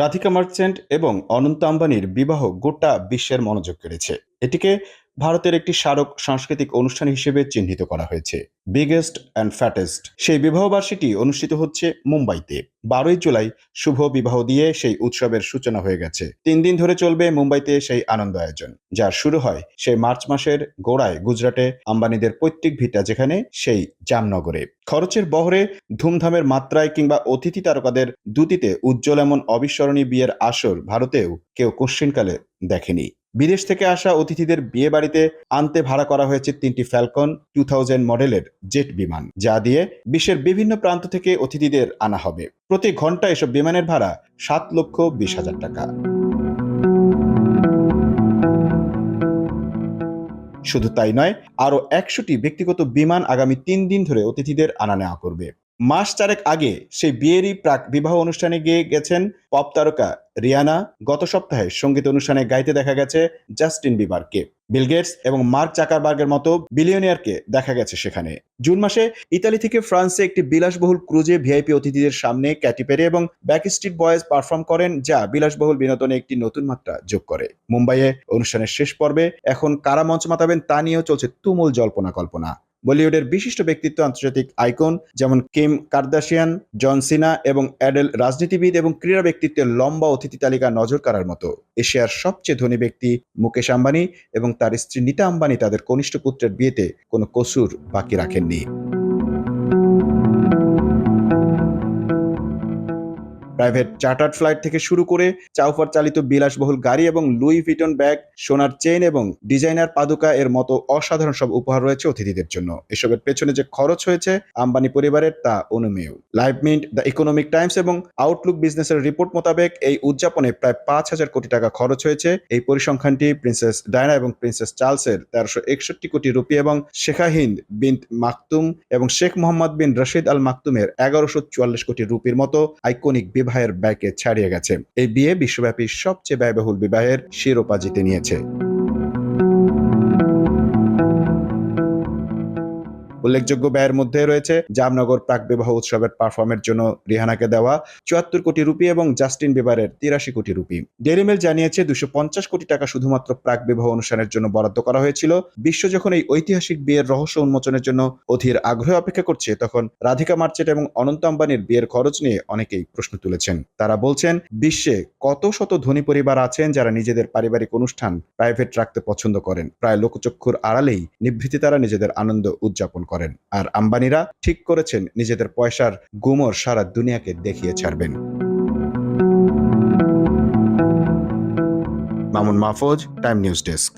Radhika merchant এবং অনন্ত আম্বানির বিবাহ গোটা বিশ্বের মনোযোগ কেড়েছে। এটিকে ভারতের একটি স্মারক সাংস্কৃতিক অনুষ্ঠান হিসেবে চিহ্নিত করা হয়েছে। বিগেস্ট অ্যান্ড ফ্যাটেস্ট সেই বিবাহবার্ষিকী অনুষ্ঠিত হচ্ছে মুম্বাইতে। বারোই জুলাই শুভ বিবাহ দিয়ে সেই উৎসবের সূচনা হয়ে গেছে। তিন দিন ধরে চলবে মুম্বাইতে সেই আনন্দ আয়োজন। যার শুরু হয় সেই মার্চ মাসের গোড়ায় গুজরাটে আম্বানিদের পৈতৃক ভিটা যেখানে সেই জামনগরে। খরচের বহরে ধুমধামের মাত্রায় কিংবা অতিথি তারকাদের দুতিতে উজ্জ্বল এমন অবিস্মরণীয় বিয়ের আসর ভারতেও কেউ কোশ্চিনকালে দেখেনি। বিদেশ থেকে আসা অতিথিদের বিয়ে বাড়িতে আনতে ভাড়া করা হয়েছে তিনটি ফ্যালকন টু থাউজেন্ড মডেলের জেট বিমান, যা দিয়ে বিশ্বের বিভিন্ন প্রান্ত থেকে অতিথিদের আনা হবে। প্রতি ঘণ্টা এসব বিমানের ভাড়া সাত লক্ষ বিশ হাজার টাকা। শুধু তাই নয়, আরও একশোটি ব্যক্তিগত বিমান আগামী তিন দিন ধরে অতিথিদের আনা নেওয়া করবে। মাস চারেক আগে সেই বিয়েরই প্রাক বিবাহ অনুষ্ঠানে গিয়ে গেছেন পপ তারকা রিয়ানা। গত সপ্তাহে সংগীত অনুষ্ঠানে গাইতে দেখা গেছে জাস্টিন বিবারকে। বিল গেটস এবং মার্ক চাকারবার্গের মতো বিলিয়নিয়ারকে দেখা গেছে সেখানে। জুন মাসে ইতালি থেকে ফ্রান্সে একটি বিলাসবহুল ক্রুজে ভিআইপি অতিথিদের সামনে ক্যাটি পেরি এবং ব্যাকস্ট্রিট বয়েজ পারফর্ম করেন, যা বিলাসবহুল বিনোদনে একটি নতুন মাত্রা যোগ করে। মুম্বাইয়ে অনুষ্ঠানের শেষ পর্বে এখন কারা মঞ্চ মাতাবেন তা নিয়েও চলছে তুমুল জল্পনা কল্পনা বলিউডের বিশিষ্ট ব্যক্তিত্ব আন্তর্জাতিক আইকন যেমন কিম কার্দাসিয়ান জন সিনা এবং অ্যাডেল রাজনীতিবিদ এবং ক্রীড়া ব্যক্তিত্বের লম্বা অতিথি তালিকা নজর কাড়ার মতো। এশিয়ার সবচেয়ে ধনী ব্যক্তি মুকেশ আম্বানি এবং তার স্ত্রী নীতা আম্বানি তাদের কনিষ্ঠ পুত্রের বিয়েতে কোনো কসুর বাকি রাখেননি। প্রাইভেট চার্টার্ড ফ্লাইট থেকে শুরু করে চাউফার চালিত বিলাসবহুল গাড়ি এবং লুই ভিটন ব্যাগ, সোনার চেইন এবং ডিজাইনার পাদুকা এর মতো অসাধারণ সব উপহার রয়েছে অতিথিদের জন্য। এসবের পেছনে যে খরচ হয়েছে, আম্বানি পরিবারের তা অনুমেয়। Live Mint, the Economic Times এবং আউটলুক বিজনেসের রিপোর্ট মোতাবেক এই উদযাপনে প্রায় পাঁচ হাজার কোটি টাকা খরচ হয়েছে। এই পরিসংখ্যানটি প্রিন্সেস ডায়না এবং প্রিন্সেস চার্লসের তেরোশো একষট্টি কোটি রুপি এবং শেখা হিন্দ বিন মাকতুম এবং শেখ মোহাম্মদ বিন রশিদ আল মাকতুমের এগারোশো চুয়াল্লিশ কোটি রুপির মতো আইকনিক বিবাহের ব্যাকে ছাড়িয়ে গেছে। এই বিয়ে বিশ্বব্যাপী সবচেয়ে ব্যয়বহুল বিবাহের শিরোপা জিতে নিয়েছে। উল্লেখযোগ্য ব্যয়ের মধ্যে রয়েছে জামনগর প্রাক বিবাহ উৎসবের পারফর্মের জন্য রিহানাকে দেওয়া চুয়াত্তর কোটি রুপি এবং জাস্টিন বিবারের তিরাশি কোটি রুপি। ডেরিমেল জানিয়েছে দুশো পঞ্চাশ কোটি টাকা শুধুমাত্র প্রাক বিবাহ অনুষ্ঠানের জন্য বরাদ্দ করা হয়েছিল। বিশ্ব যখন এই ঐতিহাসিক বিয়ের রহস্য উন্মোচনের জন্য অধীর আগ্রহে অপেক্ষা করছে, তখন রাধিকা মার্চেট এবং অনন্ত আম্বানির বিয়ের খরচ নিয়ে অনেকেই প্রশ্ন তুলেছেন। তারা বলছেন, বিশ্বে কত শত ধনী পরিবার আছেন যারা নিজেদের পারিবারিক অনুষ্ঠান প্রাইভেট রাখতে পছন্দ করেন। প্রায় লোকচক্ষুর আড়ালেই নিভৃতি তারা নিজেদের আনন্দ উদযাপন করেন। আর আম্বানিরা ঠিক করেছেন নিজেদের পয়সার গুমর সারা দুনিয়াকে দেখিয়ে ছাড়বেন। Mamun Mahfuz, Time News desk.